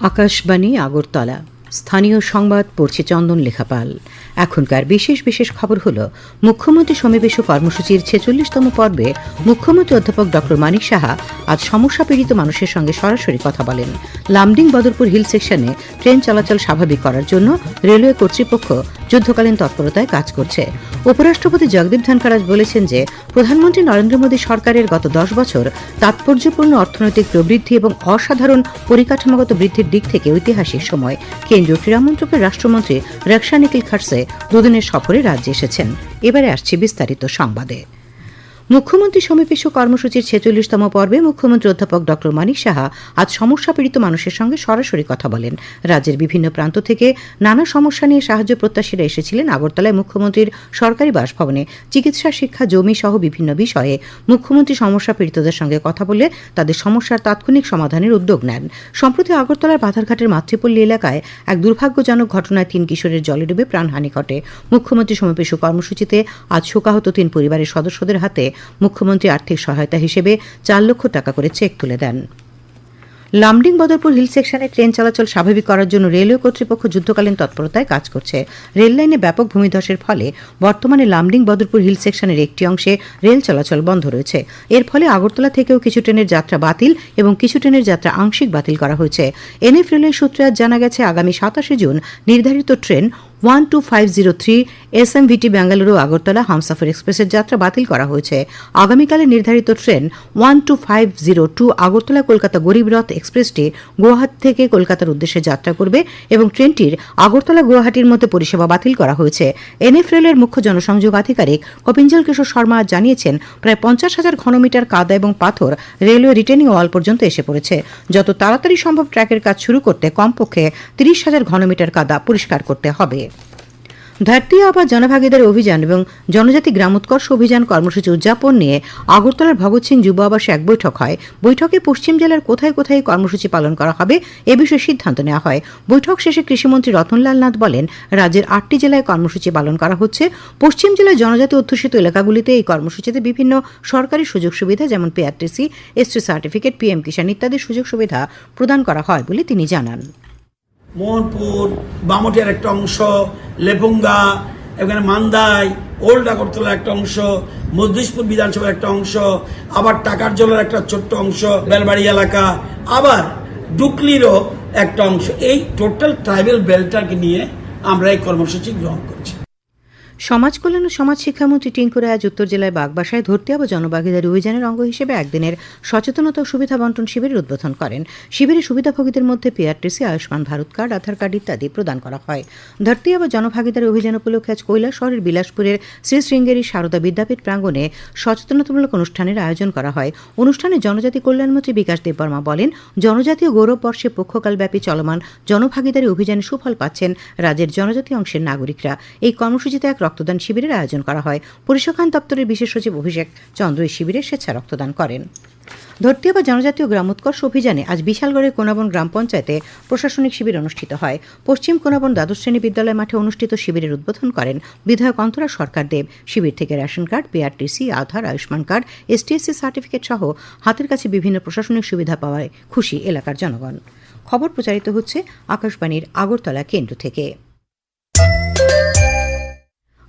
আকাশবাণী আগরতলা। স্থানীয় সংবাদ পড়ছে চন্দন লেখাপাল। এখনকার বিশেষ বিশেষ খবর হল, মুখ্যমন্ত্রী সমাবেশ কর্মসূচির ছেচল্লিশতম পর্বে মুখ্যমন্ত্রী অধ্যাপক ডক্টর মানিক সাহা আজ সমস্যা পীড়িত মানুষের সঙ্গে সরাসরি কথা বলেন। লামডিং বদরপুর হিল সেকশনে ট্রেন চলাচল স্বাভাবিক করার জন্য রেলওয়ে কর্তৃপক্ষ যুদ্ধকালীন তৎপরতায় কাজ করছে। উপরাষ্ট্রপতি জগদীপ ধনখড় বলেছেন যে, প্রধানমন্ত্রী নরেন্দ্র মোদী সরকারের গত দশ বছর তাৎপর্যপূর্ণ অর্থনৈতিক প্রবৃদ্ধি এবং অসাধারণ পরিকাঠামোগত বৃদ্ধির দিক থেকে ঐতিহাসিক সময়। কেন্দ্রীয় ক্রীড়ামন্ত্রকের রাষ্ট্রমন্ত্রী রক্ষা নিখিল খারসে দুদিনের সফরে রাজ্যে এসেছেন। এবারে আসছে বিস্তারিত সংবাদে। মুখ্যমন্ত্রী সমাবেশ কর্মসূচির ছেচল্লিশতম পর্বে মুখ্যমন্ত্রী অধ্যাপক ড মানিক সাহা আজ সমস্যা পীড়িত মানুষের সঙ্গে সরাসরি কথা বলেন। রাজ্যের বিভিন্ন প্রান্ত থেকে নানা সমস্যা নিয়ে সাহায্য প্রত্যাশীরা এসেছিলেন আগরতলায় মুখ্যমন্ত্রীর সরকারি বাসভবনে। চিকিৎসা, শিক্ষা, জমি সহ বিভিন্ন বিষয়ে মুখ্যমন্ত্রী সমস্যা পীড়িতদের সঙ্গে কথা বলে তাদের সমস্যার তাৎক্ষণিক সমাধানের উদ্যোগ নেন। সম্প্রতি আগরতলার বাধারঘাটের মাতৃপল্লী এলাকায় এক দুর্ভাগ্যজনক ঘটনায় তিন কিশোরের জলে ডুবে প্রাণহানি ঘটে। মুখ্যমন্ত্রী সমাবেশ কর্মসূচিতে আজ শোকাহত তিন পরিবারের সদস্যদের হাতে মুখ্যমন্ত্রী আর্থিক সহায়তা হিসেবে চার লক্ষ টাকা করে চেক তুলে দেন। লামডিং বদরপুর হিল সেকশনে ট্রেন চলাচল স্বাভাবিক করার জন্য রেলওয়ে কর্তৃপক্ষ যুদ্ধকালীন তৎপরতায় কাজ করছে। রেল লাইনে ব্যাপক ভূমিধসের ফলে বর্তমানে লামডিং বদরপুর হিল সেকশনের একটি অংশে রেল চলাচল বন্ধ রয়েছে। এর ফলে আগরতলা থেকেও কিছু ট্রেনের যাত্রা বাতিল এবং কিছু ট্রেনের যাত্রা আংশিক বাতিল করা হয়েছে। এনএফ রেলের সূত্রে আজ জানা গেছে, আগামী সাতাশে জুন নির্ধারিত train one two five zero three S M VT Bengaluru Agartala Humsafar এক্সপ্রেসের যাত্রা বাতিল করা হয়েছে। আগামীকালে নির্ধারিত train one two five zero two Agartala Kolkata Garib Rath এক্সপ্রেসটি Guwahati থেকে কলকাতার উদ্দেশ্যে যাত্রা করবে এবং ট্রেনটির আগরতলা গুয়াহাটির মধ্যে পরিষেবা বাতিল করা হয়েছে। এনএফ রেলের মুখ্য জনসংযোগ আধিকারিক কপিঞ্জল কিশোর শর্মা জানিয়েছেন, প্রায় পঞ্চাশ হাজার ঘনমিটার কাদা এবং পাথর রেলওয়ে রিটেনিং ওয়াল পর্যন্ত এসে পড়েছে। যত তাড়াতাড়ি সম্ভব ট্র্যাকের কাজ শুরু করতে কমপক্ষে তিরিশ হাজার ঘনমিটার কাদা পরিষ্কার করতে হবে। ধরতি আবা জনভাগিদার অভিযান এবং জনজাতি গ্রাম উৎকর্ষ অভিযান কর্মসূচি উদযাপন নিয়ে আগরতলার ভগৎ সিং যুব আবাসে এক বৈঠক হয়। বৈঠকে পশ্চিম জেলার কোথায় কোথায় কর্মসূচি পালন করা হবে এ বিষয়ে সিদ্ধান্ত নেওয়া হয়। বৈঠক শেষে কৃষিমন্ত্রী রতনলাল নাথ বলেন, রাজ্যের আটটি জেলায় কর্মসূচি পালন করা হচ্ছে। পশ্চিম জেলায় জনজাতি অধ্যুষিত এলাকাগুলিতে এই কর্মসূচিতে বিভিন্ন সরকারি সুযোগ সুবিধা যেমন PRTC ST certificate PM Kisan ইত্যাদি সুযোগ সুবিধা প্রদান করা হয় বলে তিনি জানান। মোহনপুর, বামটিয়ার একটা অংশ, লেপুঙ্গা, এখানে মান্দাই, ওল্ড আগরতলার একটা অংশ, মজলিশপুর বিধানসভার একটা অংশ, আবার টাকার জলের একটা ছোট্ট অংশ, বেলবাড়ি এলাকা, আবার ডুকলিরও একটা অংশ। এই টোটাল ট্রাইবেল বেল্টটাকে নিয়ে আমরা এই কর্মসূচি গ্রহণ করছি। সমাজ কল্যাণ ও সমাজ শিক্ষামন্ত্রী টিঙ্কু রায় উত্তর জেলায় বাগবাসায় ধরতে আবা জনভাগিদারি অভিযানের অঙ্গ হিসেবে একদিনের সচেতনতা ও সুবিধা বন্টন শিবিরের উদ্বোধন করেন। শিবিরে সুবিধাভোগীদের মধ্যে PRTC, Ayushman Bharat card, Aadhaar card ইত্যাদি প্রদান করা হয়। ধরতে আবা জনভাগিদারি অভিযান উপলক্ষে আজ শহরের বিলাসপুরের শ্রী শৃঙ্গেরি সারদা বিদ্যাপীঠ প্রাঙ্গণে সচেতনতামূলক অনুষ্ঠানের আয়োজন করা হয়। অনুষ্ঠানে জনজাতি কল্যাণমন্ত্রী বিকাশ দেববর্মা বলেন জনজাতীয় গৌরব বর্ষে পক্ষকালব্যাপী চলমান জনভাগিদারি অভিযানে সুফল পাচ্ছেন রাজ্যের জনজাতি অংশের নাগরিকরা। এই কর্মসূচিতে এক রক্তদান শিবিরের আয়োজন করা হয়। পরিসংখ্যান দপ্তরের বিশেষ সচিব অভিষেক চন্দ্র এই শিবিরে স্বেচ্ছা রক্তদান করেন। ধরতিয়া বা জনজাতীয় গ্রামোৎকর্ষ অভিযানে আজ বিশালগড়ের কোনাবন গ্রাম পঞ্চায়েতে প্রশাসনিক শিবির অনুষ্ঠিত হয়। পশ্চিম কোনাবন দ্বাদশ শ্রেণি বিদ্যালয় মাঠে অনুষ্ঠিত শিবিরের উদ্বোধন করেন বিধায়ক অন্তরা সরকার দেব। শিবির থেকে ration card BRTC Aadhaar, Ayushman card, STSC certificate সহ হাতের কাছে বিভিন্ন প্রশাসনিক সুবিধা পাওয়ায় খুশি এলাকার জনগণ। খবর প্রচারিত হচ্ছে আকাশবাণীর আগরতলা কেন্দ্র থেকে।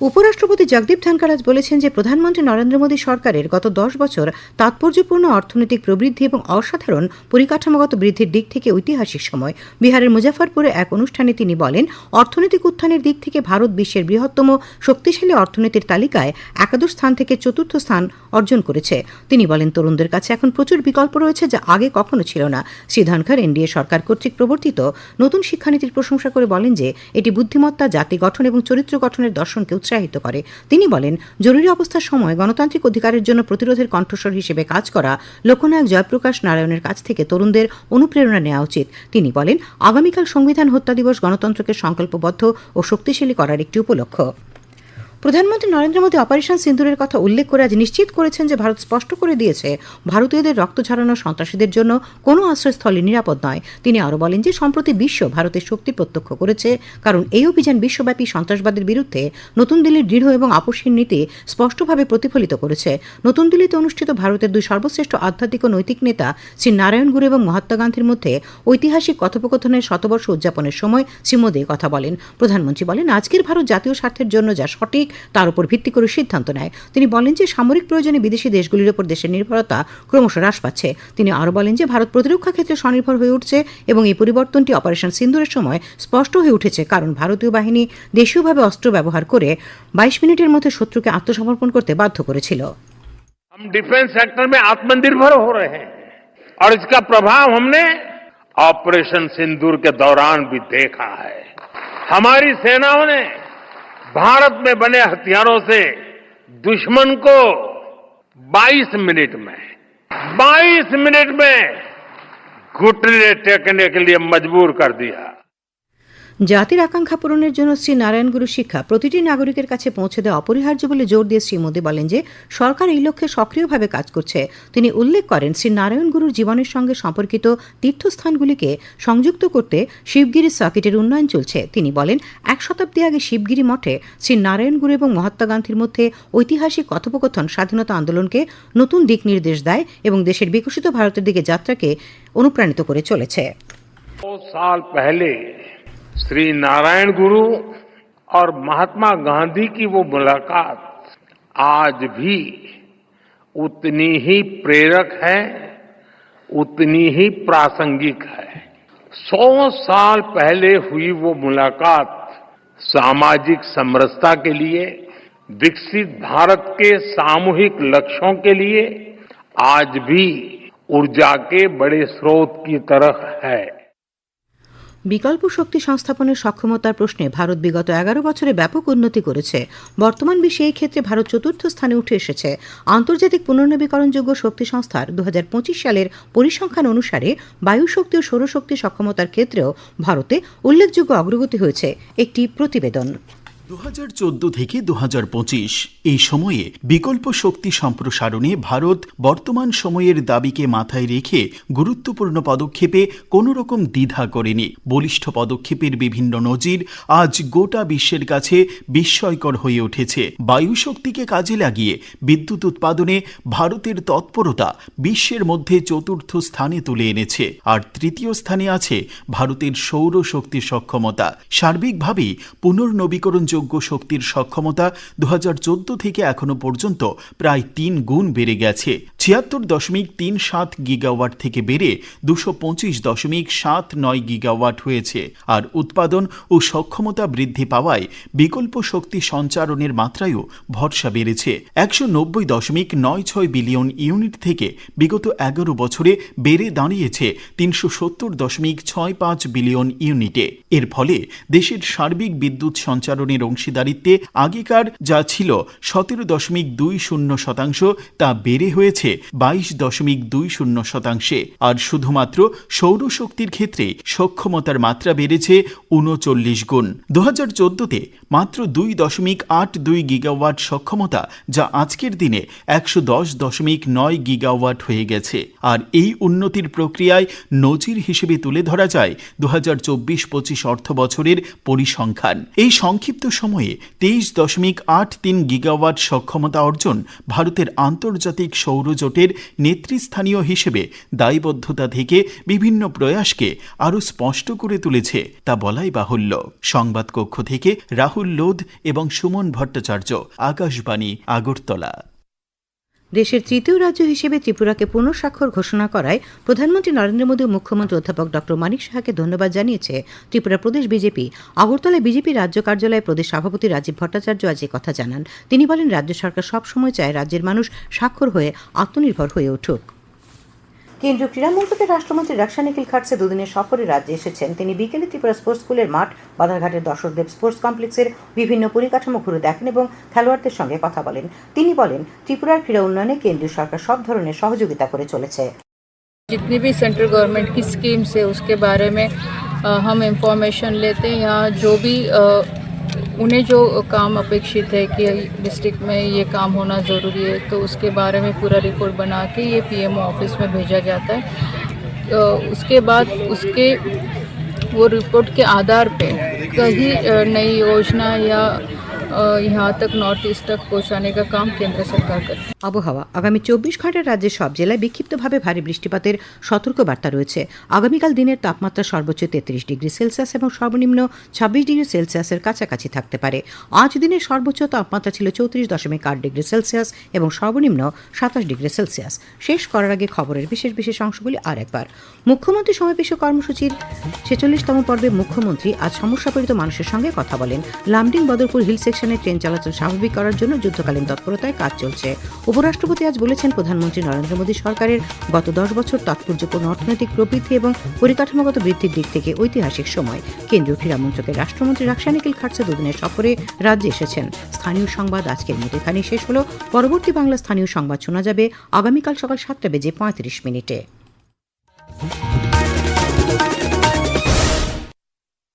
উপরাষ্ট্রপতি জগদীপ ধনখড় আজ বলেছেন যে প্রধানমন্ত্রী নরেন্দ্র মোদী সরকারের গত দশ বছর তাৎপর্যপূর্ণ অর্থনৈতিক প্রবৃদ্ধি এবং অসাধারণ পরিকাঠামোগত বৃদ্ধির দিক থেকে ঐতিহাসিক সময়। বিহারের মুজাফরপুরে এক অনুষ্ঠানে তিনি বলেন, অর্থনৈতিক উত্থানের দিক থেকে ভারত বিশ্বের বৃহত্তম শক্তিশালী অর্থনীতির তালিকায় একাদশ স্থান থেকে চতুর্থ স্থান অর্জন করেছে। তিনি বলেন, তরুণদের কাছে এখন প্রচুর বিকল্প রয়েছে যা আগে কখনো ছিল না। শ্রী ধনখড় এনডিএ সরকার কর্তৃক প্রবর্তিত নতুন শিক্ষানীতির প্রশংসা করে বলেন যে, এটি বুদ্ধিমত্তা, জাতি গঠন এবং চরিত্র গঠনের দর্শনকে উৎসাহিত করে। তিনি বলেন, জরুরি অবস্থার সময় গণতান্ত্রিক অধিকারের জন্য প্রতিরোধের কণ্ঠস্বর হিসেবে কাজ করা লোকনায়ক জয়প্রকাশ নারায়ণের কাছ থেকে তরুণদের অনুপ্রেরণা নেওয়া উচিত। তিনি বলেন, আগামীকাল সংবিধান হত্যা দিবস গণতন্ত্রকে সংকল্পবদ্ধ ও শক্তিশালী করার একটি উপলক্ষ প্রধানমন্ত্রী নরেন্দ্র মোদী অপারেশন সিন্দুরের কথা উল্লেখ করে আজ নিশ্চিত করেছেন যে ভারত স্পষ্ট করে দিয়েছে, ভারতীয়দের রক্ত ঝরানো সন্ত্রাসীদের জন্য কোনো আশ্রয়স্থলে নিরাপদ নয়। তিনি আরও বলেন যে, সম্প্রতি বিশ্ব ভারতের শক্তি প্রত্যক্ষ করেছে, কারণ এই অভিযান বিশ্বব্যাপী সন্ত্রাসবাদের বিরুদ্ধে নতুন দিল্লির দৃঢ় এবং আপোষহীন নীতি স্পষ্টভাবে প্রতিফলিত করেছে। নতুন দিল্লিতে অনুষ্ঠিত ভারতের দুই সর্বশ্রেষ্ঠ আধ্যাত্মিক ও নৈতিক নেতা শ্রী নারায়ণ গুরু এবং মহাত্মা গান্ধীর মধ্যে ঐতিহাসিক কথোপকথনের শতবর্ষ উদযাপনের সময় শ্রী মোদী কথা বলেন। প্রধানমন্ত্রী বলেন, আজকের ভারত জাতীয় স্বার্থের জন্য যা সঠিক তার উপর ভিত্তি করে সিদ্ধান্ত নেয় তিনি বলেন যে সামরিক প্রয়োজনে বিদেশি দেশগুলির উপর দেশের নির্ভরতা ক্রমশ হ্রাস পাচ্ছে তিনি আরও বলেন যে ভারত প্রতিরক্ষা ক্ষেত্রে স্বনির্ভর হয়ে উঠছে এবং এই পরিবর্তনটি অপারেশন সিন্দুরের সময় স্পষ্ট হয়ে উঠেছে কারণ ভারতীয় বাহিনী দেশীয়ভাবে অস্ত্র ব্যবহার করে বাইশ মিনিটের মধ্যে শত্রুকে আত্মসমর্পণ করতে বাধ্য করেছিল हम डिफेंस सेक्टर में आत्मनिर्भर हो रहे हैं और इसका प्रभाव हमने ऑपरेशन सिंदूर के दौरान भी देखा है हमारी सेनाओं ने भारत में बने हथियारों से दुश्मन को 22 मिनट में 22 मिनट में घुटने टेकने के लिए मजबूर कर दिया। জাতির আকাঙ্ক্ষা পূরণের জন্য শ্রী নারায়ণগুরু শিক্ষা প্রতিটি নাগরিকের কাছে পৌঁছে দেওয়া অপরিহার্য বলে জোর দিয়ে শ্রী মোদী বলেন যে, সরকার এই লক্ষ্যে সক্রিয়ভাবে কাজ করছে। তিনি উল্লেখ করেন, শ্রী নারায়ণগুরুর জীবনের সঙ্গে সম্পর্কিত তীর্থস্থানগুলিকে সংযুক্ত করতে শিবগিরি সার্কিটের উন্নয়ন চলছে। তিনি বলেন, এক শতাব্দী আগে শিবগিরি মঠে শ্রী নারায়ণ গুরু এবং মহাত্মা গান্ধীর মধ্যে ঐতিহাসিক কথোপকথন, স্বাধীনতা আন্দোলনকে নতুন দিক নির্দেশ দেয় এবং দেশের বিকশিত ভারতের দিকে যাত্রাকে অনুপ্রাণিত করে চলেছে। সাল পহলে श्री नारायण गुरु और महात्मा गांधी की वो मुलाकात आज भी उतनी ही प्रेरक है, उतनी ही प्रासंगिक है। सौ साल पहले हुई वो मुलाकात सामाजिक समरसता के लिए, विकसित भारत के सामूहिक लक्ष्यों के लिए आज भी ऊर्जा के बड़े स्रोत की तरह है। বিকল্প শক্তি সংস্থাপনের সক্ষমতার প্রশ্নে ভারত বিগত এগারো বছরে ব্যাপক উন্নতি করেছে। বর্তমান বিশ্বে এই ক্ষেত্রে ভারত চতুর্থ স্থানে উঠে এসেছে। আন্তর্জাতিক পুনর্নবীকরণযোগ্য শক্তি সংস্থার দু হাজার পঁচিশ সালের পরিসংখ্যান অনুসারে বায়ুশক্তি ও সৌরশক্তি সক্ষমতার ক্ষেত্রেও ভারতে উল্লেখযোগ্য অগ্রগতি হয়েছে। একটি প্রতিবেদন। দু হাজার চোদ্দ থেকে দু হাজার পঁচিশ এই সময়ে বিকল্প শক্তি সম্প্রসারণে ভারত বর্তমান সময়ের দাবিকে মাথায় রেখে গুরুত্বপূর্ণ পদক্ষেপে কোনো রকম দ্বিধা করেনি। বলিষ্ঠ পদক্ষেপের বিভিন্ন নজির আজ গোটা বিশ্বের কাছে বিস্ময়কর হয়ে উঠেছে। বায়ু শক্তিকে কাজে লাগিয়ে বিদ্যুৎ উৎপাদনে ভারতের তৎপরতা বিশ্বের মধ্যে চতুর্থ স্থানে তুলে এনেছে। আর তৃতীয় স্থানে আছে ভারতের সৌর শক্তি সক্ষমতা। সার্বিকভাবেই পুনর্নবীকরণযোগ্য শক্তির সক্ষমতা দু হাজার চোদ্দ থেকে এখনও পর্যন্ত প্রায় তিন গুণ বেড়ে গেছে। ছিয়াত্তর দশমিক তিন সাত গিগাওয়াট থেকে বেড়ে দুশো পঁচিশ দশমিক সাত নয় গিগাওয়াট হয়েছে। আর উৎপাদন ও সক্ষমতা বৃদ্ধি পাওয়ায় বিকল্প শক্তি সঞ্চারণের মাত্রায়ও ভরসা বেড়েছে। একশো নব্বই দশমিক নয় ছয় বিলিয়ন ইউনিট থেকে বিগত এগারো বছরে বেড়ে দাঁড়িয়েছে তিনশো সত্তর দশমিক ছয় পাঁচ বিলিয়ন ইউনিটে। এর ফলে দেশের সার্বিক বিদ্যুৎ সঞ্চারণের অংশীদারিত্বে আগেকার যা ছিল সতেরো দশমিক দুই শূন্য শতাংশ তা বেড়ে হয়েছে বাইশ দশমিক দুই শূন্য শতাংশে। আর শুধুমাত্র সৌরশক্তির ক্ষেত্রে সক্ষমতার মাত্রা বেড়েছে উনচল্লিশ গুণ। দু হাজার চোদ্দতে মাত্র দুই দশমিক আট দুই গিগাওয়াট সক্ষমতা, যা আজকের দিনে একশো দশ দশমিক নয় গিগাওয়াট হয়ে গেছে। আর এই উন্নতির প্রক্রিয়ায় নজির হিসেবে তুলে ধরা যায় দু হাজার চব্বিশ পঁচিশ অর্থ বছরের পরিসংখ্যান। এই সংক্ষিপ্ত সময়ে তেইশ দশমিক আট তিন গিগাওয়াট সক্ষমতা অর্জন ভারতের আন্তর্জাতিক সৌরজোটের নেতৃস্থানীয় হিসেবে দায়বদ্ধতা থেকে বিভিন্ন প্রয়াসকে আরও স্পষ্ট করে তুলেছে, তা বলাই বাহুল্য। সংবাদ কক্ষ থেকে রাহুল লোধ এবং সুমন ভট্টাচার্য, আকাশবাণী, আগরতলা। দেশের তৃতীয় রাজ্য হিসেবে ত্রিপুরাকে পুনঃস্বাক্ষর ঘোষণা করায় প্রধানমন্ত্রী নরেন্দ্র মোদী ও মুখ্যমন্ত্রী অধ্যাপক ডক্টর মানিক সাহাকে ধন্যবাদ জানিয়েছে ত্রিপুরা প্রদেশ বিজেপি। আগরতলায় বিজেপি রাজ্য কার্যালয়ে প্রদেশ সভাপতি রাজীব ভট্টাচার্য আজ কথা জানান। তিনি বলেন, রাজ্য সরকার সবসময় চায় রাজ্যের মানুষ স্বাক্ষর হয়ে আত্মনির্ভর হয়ে উঠুক। কেন্দ্রীয় ক্রীড়া মন্ত্রকের রাষ্ট্রমন্ত্রী রাকসা নিখিল খাটসে দুদিনের সফরে রাজ্যে এসেছেন তিনি বিকেলে ত্রিপুরা স্পোর্টস স্কুলের মাঠ বাধারঘাটের দর্শকদেব স্পোর্টস কমপ্লেক্সের বিভিন্ন পরিকাঠামো ঘুরে দেখেন এবং খেলোয়াড়দের সঙ্গে কথা বলেন তিনি বলেন ত্রিপুরার ক্রীড়া উন্নয়নে কেন্দ্রীয় সরকার সব ধরনের সহযোগিতা করে চলেছে जितनी भी सेंट्रल गवर्नमेंट की स्कीम्स है उसके बारे में अ, हम इंफॉर्मेशन लेते हैं यहाँ जो भी उन्हें जो काम अपेक्षित है कि डिस्ट्रिक्ट में ये काम होना ज़रूरी है तो उसके बारे में पूरा रिपोर्ट बना के ये पीएमओ ऑफ़िस में भेजा जाता है। तो उसके बाद उसके वो रिपोर्ट के आधार पे कहीं नई योजना या यहाँ तक नॉर्थ ईस्ट तक पहुँचाने का काम केंद्र सरकार करती है আবহাওয়া আগামী চব্বিশ ঘন্টায় রাজ্যের সব জেলায় বিক্ষিপ্তভাবে ভারী বৃষ্টিপাতের সতর্ক বার্তা রয়েছে আগামীকাল দিনের তাপমাত্রা সর্বোচ্চ তেত্রিশ ডিগ্রি সেলসিয়াস এবং সর্বনিম্ন ছাব্বিশ ডিগ্রি সেলসিয়াসের কাছাকাছি থাকতে পারে আজ দিনের সর্বোচ্চ তাপমাত্রা ছিল চৌত্রিশ দশমিক আট ডিগ্রি সেলসিয়াস এবং সর্বনিম্ন সাতাশ ডিগ্রি সেলসিয়াস শেষ করার আগে খবরের বিশেষ বিশেষ অংশগুলি আর একবার মুখ্যমন্ত্রী সমাবেশ কর্মসূচির ছেচল্লিশতম পর্বে মুখ্যমন্ত্রী আজ সমস্যাপীড়িত মানুষের সঙ্গে কথা বলেন লামডিং বদরপুর হিল সেকশনে train চলাচল স্বাভাবিক করার জন্য যুদ্ধকালীন তৎপরতায় কাজ চলছে। উপরাষ্ট্রপতি আজ বলেছেন, প্রধানমন্ত্রী নরেন্দ্র মোদী সরকারের গত দশ বছর তাৎপর্যপূর্ণ অর্থনৈতিক প্রবৃদ্ধি এবং পরিকাঠামোগত বৃদ্ধির দিক থেকে ঐতিহাসিক সময়। কেন্দ্রীয় ক্রীড়া মন্ত্রকের রাষ্ট্রমন্ত্রী রাকসা নিখিল খাটসে দুদিনের সফরে রাজ্যে এসেছেন। স্থানীয় সংবাদ আজকের মতো এখানেই শেষ হলো। পরবর্তী বাংলা স্থানীয় সংবাদ শোনা যাবে আগামীকাল সকাল সাতটা বেজে পঁয়ত্রিশ মিনিটে।